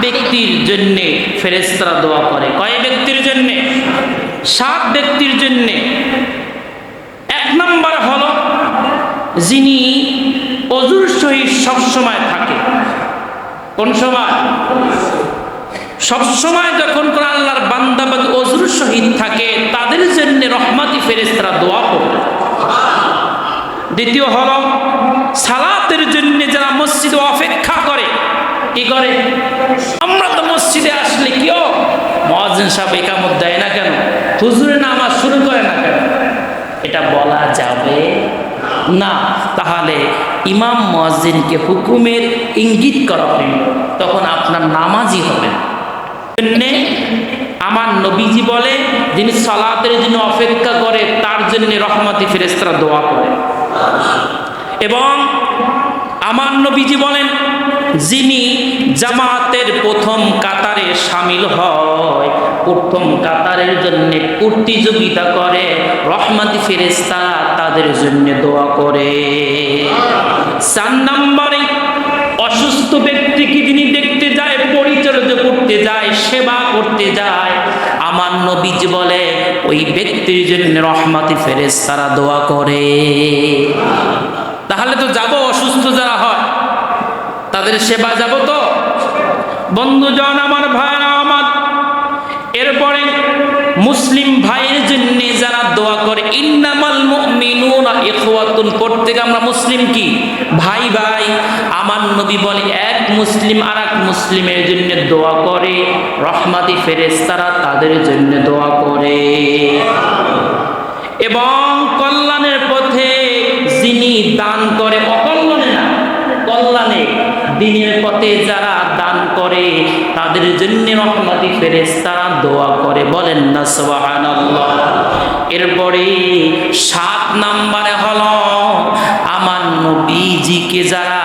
ব্যক্তির জন্যে ফেরেস্তারা দোয়া করে। কয় ব্যক্তির জন্যে? সাত ব্যক্তির জন্যে। এক নম্বর হল, যিনি অজুর সহিত সবসময় থাকে। কোন সময়? সবসময় যখন কোন আল্লাহর বান্দাবাদ অজুর সহিত থাকে, তাদের জন্য রহমাতি ফেরেস্তারা দোয়া করবে। দ্বিতীয় হলো, সালাতের জন্য যারা মসজিদ অপেক্ষা করে কি করে? আমরা তো মসজিদে আসলে কেউ মহাজিন সাহেব একামত দেয় না কেন? হুজুরে নামাজ শুরু করে না কেন? এটা বলা যাবে না। তাহলে ইমাম মহাজিনকে হুকুমের ইঙ্গিত করা হইল তখন আপনার নামাজই হবে না। আমার নবীজি বলে, যিনি সালাতের জন্য অপেক্ষা করে, তার জন্য রহমতি ফেরেস্তারা দোয়া করে। এবং আমার নবীজি বলেন যিনি জামাতের প্রথম কাতারে সামিল হয়, প্রথম কাতারের জন্য প্রতিযোগিতা করে, রহমতি ফেরেস্তা তাদের জন্য দোয়া করে। চার নম্বরে অসুস্থ ব্যক্তিকে যিনি দেখতে যায়, পরিচর্যা করতে যায়, সেবা করতে যায়, আমার নবীজ বলে, ওই ব্যক্তির জন্য রহমাতি ফেরেস তারা দোয়া করে। তাহলে তো যাব তাদের সেবা যাব তো? বন্ধুজন, আমার ভাইরা, আমার। এরপরে মুসলিম ভাইয়ের জন্য যারা দোয়া করে, ইন্নামাল আমরা মুসলিম কি? ভাই ভাই। আমার নবী বলে, এক মুসলিম আর এক মুসলিমের জন্য দোয়া করে। রহমাতি ফেরেশতারা তাদের জন্য দোয়া করে। এবং দিনের পথে যারা দান করে, তাদের জন্য রহমাতি ফেরেশতারা দোয়া করে। বলেন না, সুবহানাল্লাহ। এরপরে সাত নাম্বারে হলো, আমার নবীজিকে যারা,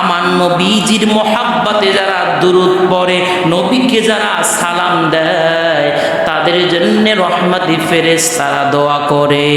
আমার নবীজির মোহাব্বতে যারা দুরুদ পড়ে, নবীকে যারা সালাম দেয়, তাদের জন্য রহমাতি ফেরেশতারা দোয়া করে।